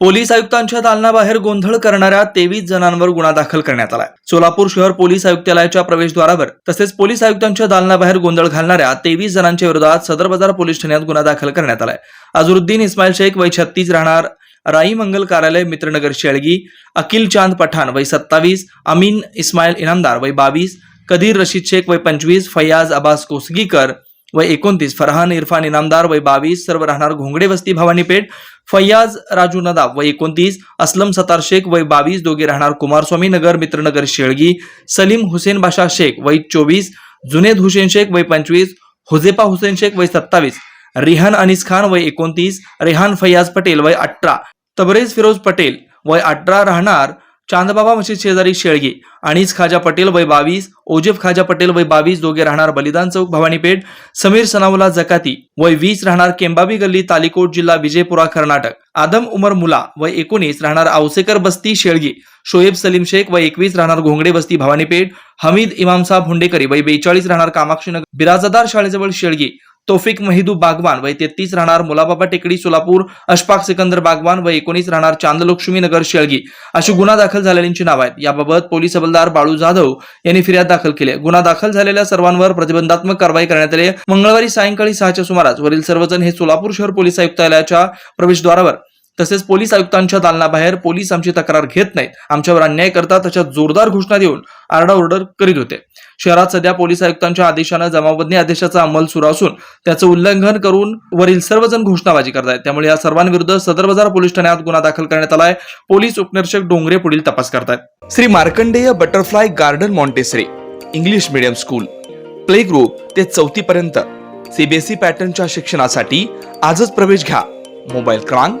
Police आयुक्तांच्या दालनाबाहेर गोंधळ करणाऱ्या तेवीस जणांवर गुन्हा दाखल करण्यात आलाय. सोलापूर शहर पोलीस आयुक्तालयाच्या प्रवेशद्वारावर तसेच पोलीस आयुक्तांच्या दालनाबाहेर गोंधळ घालणाऱ्या तेवीस जणांच्या विरोधात सदर बाजार पोलीस ठाण्यात गुन्हा दाखल करण्यात आलाय. अझरुद्दीन इस्माईल शेख वय छत्तीस राहणार. राई मंगल कार्यालय मित्रनगर शेळगी. अकिल चांद पठाण वय सत्तावीस. अमीन इस्माईल इनामदार वय बावीस. कधीर रशीद शेख वय पंचवीस. फैयाज अब्बास कोसगीकर वय एकोणतीस फरहान इरफान इनामदार वय बावीस सर्व राहणार घोंगडे वस्ती भवानीपेठ फैयाज राजू नदाब वय एकोणतीस असलम सतार शेख वय बावीस दोघे राहणार कुमारस्वामी नगर मित्रनगर शेळगी सलीम हुसेन बाशा शेख वय चोवीस जुनेद हुसेन शेख वय पंचवीस हुजेपा हुसेन शेख वय सत्तावीस रिहान अनिस खान वय एकोणतीस रेहान फैयाज पटेल वय अठरा तबरेज फिरोज पटेल वय अठरा राहणार चांदबाबा म्हणजे शेजारी शेळगे. अनिस खाजा पटेल वय बावीस ओजेफ खाजा पटेल वय बावीस दोघे राहणार बलिदान चौक भवानीपेठ समीर सनावला जकाती वय वीस राहणार केंबाबी गल्ली तालिकोट जिल्हा विजयपुरा कर्नाटक. आदम उमर मुला वय एकोणीस राहणार औसेकर बस्ती शेळगी. शोएब सलीम शेख वय एकवीस राहणार घोंगडे बस्ती भवानीपेठ हमीद इमामसाब हुंडेकरी वय बेचाळीस राहणार कामाक्षीनगर. बिराजदार शाळेजवळ शेळगी. तोफिक महिदू बागवान वय तेहतीस राहणार मुलाबाबा टेकडी सोलापूर अशफाक सिकंदर बागवान वय एकोणीस राहणार चांदलक्ष्मी नगर शेळगी. अशी गुन्हा दाखल झालेल्यांची नाव आहेत. याबाबत पोलीस हवालदार बाळू जाधव यांनी फिर्याद दाखल केली गुन्हा दाखल झालेल्या सर्वांवर प्रतिबंधात्मक कारवाई करण्यात आली मंगळवारी सायंकाळी सहाच्या सुमारास वरील सर्वजण हे सोलापूर शहर पोलीस आयुक्तालयाच्या प्रवेशद्वारावर तसेच पोलीस आयुक्तांच्या दालनाबाहेर पोलीस आमची तक्रार घेत नाहीत. आमच्यावर अन्याय करतात अशा जोरदार घोषणा देऊन आरडाओरडर करीत होते. शहरात सध्या पोलीस आयुक्तांच्या आदेशानं जमावबंदी आदेशाचा अंमल सुरू असून त्याचं उल्लंघन करून वरील सर्वजण घोषणाबाजी करतायत. त्यामुळे या सर्वांविरुद्ध सदर बाजार पोलीस ठाण्यात गुन्हा दाखल करण्यात आलाय. पोलीस उपनिरीक्षक डोंगरे पुढील तपास करतायत. Shri Markandeya butterfly garden Montessori English medium school. Play group ते चौथी पर्यंत सीबीएसई पॅटर्नच्या शिक्षणासाठी आजच प्रवेश घ्या. मोबाईल क्रमांक